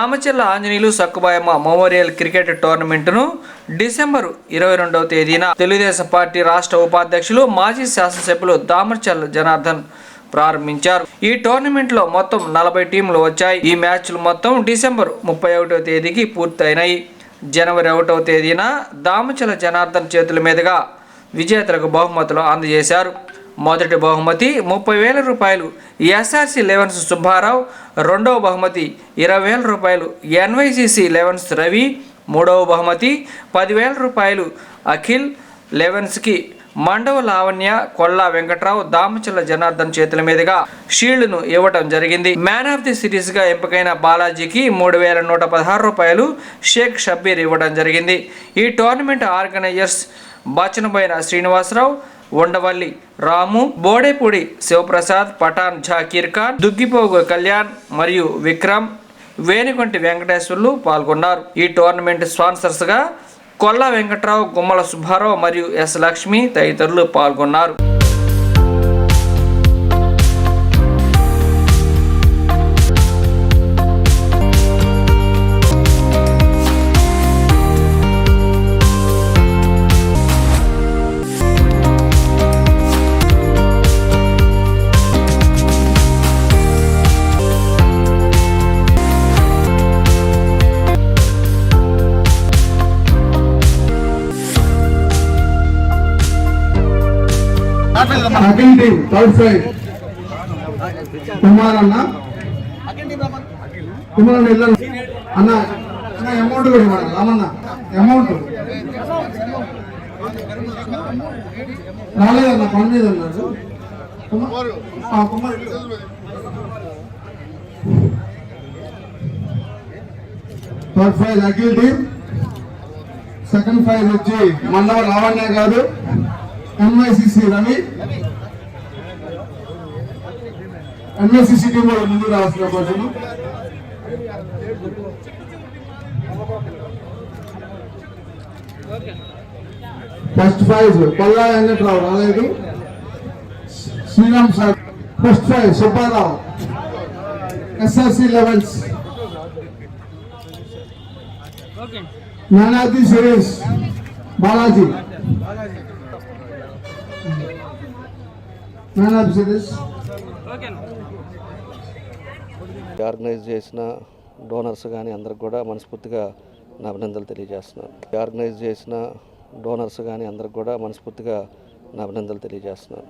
రామచిల్ల Anjaneyulu Sakkubayamma memorial cricket టోర్నమెంటును December ఇరవై రెండవ తేదీన తెలుగుదేశం పార్టీ రాష్ట్ర ఉపాధ్యక్షులు మాజీ శాసనసభ్యులు దామర్చల్ జనార్దన్ ప్రారంభించారు. ఈ టోర్నమెంట్లో మొత్తం నలభై టీంలు వచ్చాయి. ఈ మ్యాచ్లు మొత్తం డిసెంబర్ ముప్పై ఒకటవ తేదీకి పూర్తయినాయి. జనవరి ఒకటవ తేదీన దామచల జనార్దన్ చేతుల మీదుగా విజేతలకు బహుమతులు అందజేశారు. మొదటి బహుమతి ముప్పై వేల రూపాయలు. SRC elevens Subbarao. రెండవ బహుమతి ఇరవై వేల రూపాయలు. NYCC elevens Ravi. మూడవ బహుమతి పదివేల రూపాయలు. అఖిల్ లెవెన్స్కి మండవ లావణ్య కొల్లా వెంకట్రావు దామచల్ల జనార్దన్ చేతుల మీదుగా షీల్డ్ను ఇవ్వటం జరిగింది. మ్యాన్ ఆఫ్ ది సిరీస్గా ఎంపికైన బాలాజీకి మూడు వేల నూట పదహారు రూపాయలు షేక్ షబ్బీర్ ఇవ్వడం జరిగింది. ఈ టోర్నమెంట్ ఆర్గనైజర్స్ బచ్చనబోయిన శ్రీనివాసరావు ఉండవల్లి. రాము బోడేపూడి శివప్రసాద్ పఠాన్ జాకీర్ ఖాన్ దుగ్గిపోగు కళ్యాణ్ మరియు విక్రమ్ వేణికొంటి వెంకటేశ్వర్లు పాల్గొన్నారు. ఈ టోర్నమెంట్ స్పాన్సర్స్గా కొల్ల వెంకట్రావు గుమ్మల సుబ్బారావు మరియు ఎస్ లక్ష్మి తదితరులు పాల్గొన్నారు. Second team third side. Kumar అన్న. కుమార్ అన్న ఇల్లు అన్న అన్న అమౌంట్ కూడా ఇవ్వాలి రామన్న అమౌంట్ రాలేదన్న పని మీద ఉన్నాడు Kumar Kumar third prize Akhil team second prize వచ్చి మండవ లావణ్య గారు. ఎంఐసిసి రవి? ఎంఐసిసి టీం కూడా ముందు రావాల్సిన కోసం ఫస్ట్ ప్రైజ్ పల్లా వెంకట్రావు రాలేదు. Sriram sir first prize Subbarao. SRC levels నానాది సిరీస్ బాలాజీ. ఆర్గనైజ్ చేసిన డోనర్స్ కానీ అందరికి కూడా మనస్ఫూర్తిగా నా అభినందనలు తెలియజేస్తున్నాను. ఆర్గనైజ్ చేసిన డోనర్స్ కానీ అందరికి కూడా మనస్ఫూర్తిగా నా అభినందనలు తెలియజేస్తున్నాను.